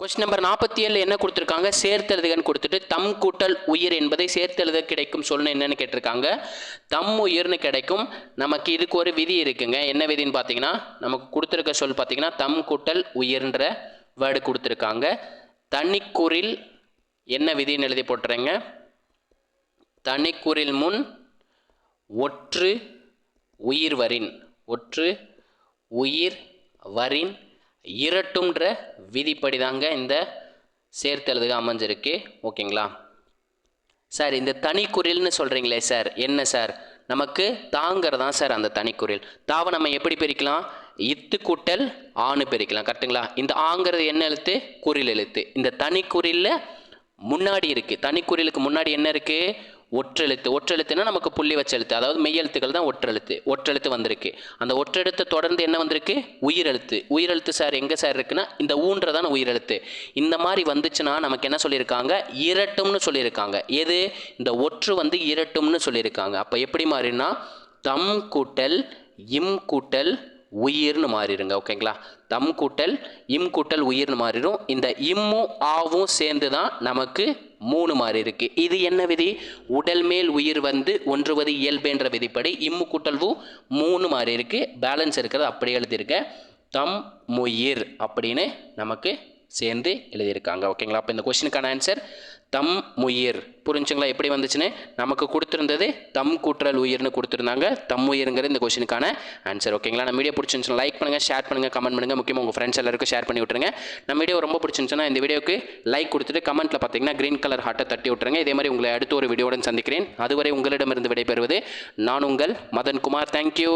Question number நாற்பத்தி ஏழில் என்ன கொடுத்துருக்காங்க? சேர்த்தெழுதுகன்னு கொடுத்துட்டு தம் கூட்டல் உயிர் என்பதை சேர்த்தெழுத கிடைக்கும் சொல்லணும் என்னன்னு கேட்டிருக்காங்க. தம் உயிர்னு கிடைக்கும். நமக்கு இதுக்கு ஒரு விதி இருக்குங்க. என்ன விதின்னு பார்த்தீங்கன்னா நமக்கு கொடுத்துருக்க சொல் பார்த்தீங்கன்னா தம் கூட்டல் உயிர்ன்ற வேர்டு கொடுத்துருக்காங்க. தனிக்குறில் என்ன விதின்னு எழுதி போட்டுறேங்க. தனிக்குறில் முன் ஒற்று உயிர் வரின் ஒற்று உயிர் வரின் இரட்டும்ன்ற விதிப்படி தாங்க இந்த சேர்த்தெழுதுக அமைஞ்சிருக்கு. ஓகேங்களா? சார் இந்த தனிக்குறில்னு சொல்கிறீங்களே சார் என்ன சார்? நமக்கு தாங்கிறது தான் சார் அந்த தனிக்குறில்? தாவை நம்ம எப்படி பிரிக்கலாம்? இத்து கூட்டல் ஆணு பிரிக்கலாம் கரெக்ட்டுங்களா இந்த ஆங்கிறது என்ன எழுத்து? குறில் எழுத்து. இந்த தனிக்குறில முன்னாடி இருக்குது தனிக்குறிலுக்கு முன்னாடி என்ன இருக்குது ஒற்றெழுத்து. ஒற்றெழுத்துனா நமக்கு புள்ளி வச்ச எழுத்து. அதாவது மெய்யெழுத்துக்கள் தான் ஒற்றெழுத்து. ஒற்றெழுத்து வந்திருக்கு. அந்த ஒற்றெழுத்தை தொடர்ந்து என்ன வந்திருக்கு? உயிரெழுத்து. உயிரெழுத்து சார் எங்கே சார் இருக்குன்னா இந்த ஊன்றதான உயிரெழுத்து. இந்த மாதிரி வந்துச்சுன்னா நமக்கு என்ன சொல்லியிருக்காங்க? இரட்டும்னு சொல்லியிருக்காங்க. எது? இந்த ஒற்று வந்து இரட்டும்னு சொல்லியிருக்காங்க. அப்போ எப்படி மாறினா தம் கூட்டல் இம் கூட்டல் உயிர்னு மாறிடுங்க. ஓகேங்களா? தம் கூட்டல் இம் கூட்டல் உயிர்னு மாறிடும். இந்த இம்மும் ஆவும் சேர்ந்து தான் நமக்கு மூணு மாறி இருக்கு. இது என்ன விதி? உடல் மேல் உயிர் வந்து ஒன்றுவது இயல்புன்ற விதிப்படி இம்மு கூட்டல்வும் மூணு மாறி இருக்கு. பேலன்ஸ் இருக்கிறது அப்படி எழுதியிருக்கேன் தம் முயிர் அப்படின்னு நமக்கு சேர்ந்து எழுதியிருக்காங்க. ஓகேங்களா? அப்போ இந்த கொஸ்டினுக்கான ஆன்சர் தம் முயிர் புரிஞ்சுங்களா? எப்படி வந்துச்சுன்னு? நமக்கு கொடுத்துருந்தது தம் கூற்றல் உயிர்னு கொடுத்துருந்தாங்க. தம் உயிர்ங்கிற இந்த கொஸ்டினுக்கான ஆன்சர் ஓகேங்களா? நம்ம வீடியோ பிடிச்சிருந்துச்சுன்னா லைக் பண்ணுங்கள் ஷேர் பண்ணுங்கள் கமெண்ட் பண்ணுங்கள் முக்கியமாக உங்கள் ஃப்ரெண்ட்ஸ் எல்லாருக்கும் ஷேர் பண்ணி விட்டுருங்க. நம்ம வீடியோ ரொம்ப பிடிச்சிருந்துச்சுன்னா இந்த வீடியோக்கு லைக் கொடுத்துட்டு கமெண்ட்டில் பார்த்தீங்கன்னா க்ரீன் கலர் ஹாட்டை தட்டி விட்டுருங்க. இதே மாதிரி உங்களை அடுத்த ஒரு வீடியோடு சந்திக்கிறேன். அதுவரை உங்களிடமிருந்து விடைபெறுவது நான் உங்கள் மதன் குமார் தேங்க்யூ